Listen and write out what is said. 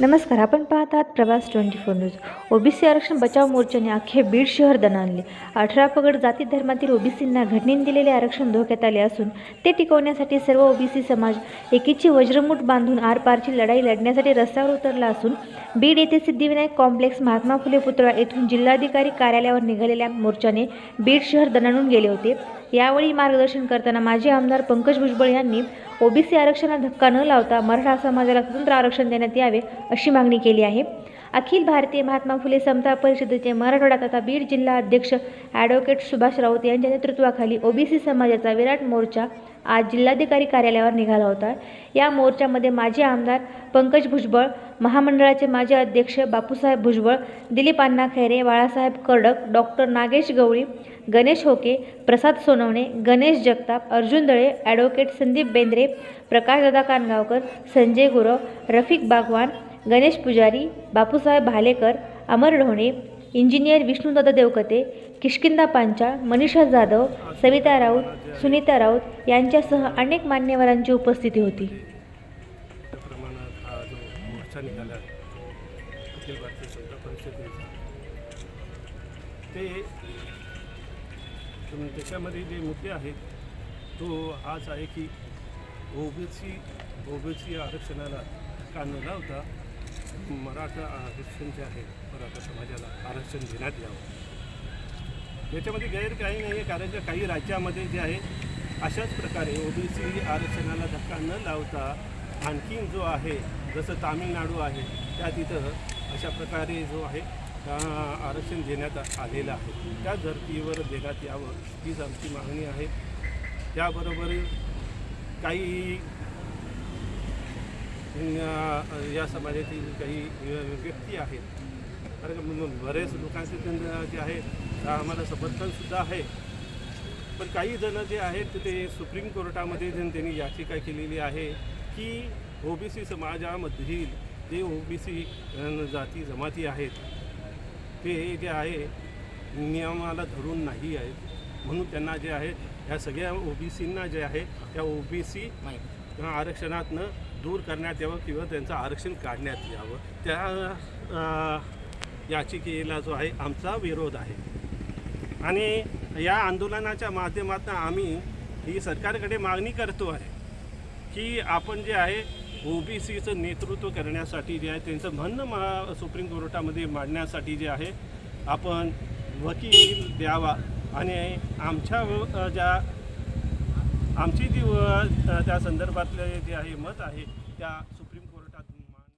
नमस्कार आपण पाहत आहात प्रवास ट्वेंटी फोर न्यूज. ओबीसी आरक्षण बचाव मोर्चाने अख्खे बीड शहर दणाणले. अठरा पगड जाती धर्मातील ओबीसींना घटनेने दिलेले आरक्षण धोक्यात आले असून ते टिकवण्यासाठी सर्व ओबीसी समाज एकीची वज्रमूठ बांधून आरपारची लढाई लढण्यासाठी रस्त्यावर उतरला असून बीड येथे सिद्धिविनायक कॉम्प्लेक्स महात्मा फुले पुतळा येथून जिल्हाधिकारी कार्यालयावर निघालेल्या मोर्चाने बीड शहर दणाणून गेले होते. यावेळी मार्गदर्शन करताना माजी आमदार पंकज भुजबळ यांनी ओबीसी आरक्षणाला धक्का न लावता मराठा समाजाला स्वतंत्र आरक्षण देण्यात यावे अशी मागणी केली आहे. अखिल भारतीय महात्मा फुले समता परिषदेचे मराठवाडा तथा बीड जिल्हा अध्यक्ष ॲडव्होकेट सुभाष राऊत यांच्या नेतृत्वाखाली ओबीसी समाजाचा विराट मोर्चा आज जिल्हाधिकारी कार्यालयावर निघाला होता. या मोर्चामध्ये माजी आमदार पंकज भुजबळ महामंडळाचे माजी अध्यक्ष Bapusaheb Bhujbal Dilip Anna Khaire Balasaheb Kardak doctor Nagesh Gawali Ganesh Hoke Prasad Sonawane Ganesh Jagtap Arjun Dale advocate Sandeep Bendre Prakashdada Kangaonkar Sanjay Gurav Rafiq Bagwan Ganesh Pujari Bapusaheb Bhalekar Amar Dhone engineer Vishnudada Devkate Kishkinda Panchal Manisha Jadhav Savita Raut Sunita Raut यांच्यासह अनेक मान्यवरांची उपस्थिती होती. ते त्याच्यामध्ये जे मुद्दे आहेत तो हाच आहे की ओबीसी ओबीसी आरक्षणाला कान न लावता मराठा आरक्षण जे आहे. मराठा समाजाला आरक्षण देण्यात यावं. याच्यामध्ये गैर काही नाही आहे कारण का काही राज्यामध्ये जे आहे अशाच प्रकारे ओबीसी आरक्षणाला धक्का न लावता आणखीन जो आहे जसं तामिळनाडू आहे त्या तिथं अशा प्रकारे जो आहे आरक्षण देण्यात आलेलं आहे. त्या धर्तीवर देण्यात यावं हीच आमची मागणी आहे. त्याबरोबर काही या समाजातील काही व्यक्ती आहेत. कारण बरेच लोकांचे त्यांचं जे आहे आम्हाला समर्थनसुद्धा आहे. पण काही जण जे आहेत ते सुप्रीम कोर्टामध्ये जण त्यांनी याचिका केलेली आहे की ओबीसी समाजामधील जे ओबीसी जाती जमाती आहेत ते जे आहे नियमाला धरून नाही आहेत. म्हणून त्यांना जे आहे ह्या सगळ्या ओबीसींना जे आहे त्या ओबीसी आरक्षणातनं दूर करण्यात यावं किंवा त्यांचं आरक्षण काढण्यात यावं. त्या याचिकेला जो आहे आमचा विरोध आहे. आणि या आंदोलनाच्या माध्यमातून आम्ही ही सरकारकडे मागणी करतो आहे की आपण जे आहे ओबीसीचं नेतृत्व करण्यासाठी जे आहे त्यांचं म्हणणं मा सुप्रीम कोर्टामध्ये मांडण्यासाठी जे आहे आपण वकील द्यावा आणि आमच्या ज्या आमची जी त्या संदर्भातले जे आहे मत आहे त्या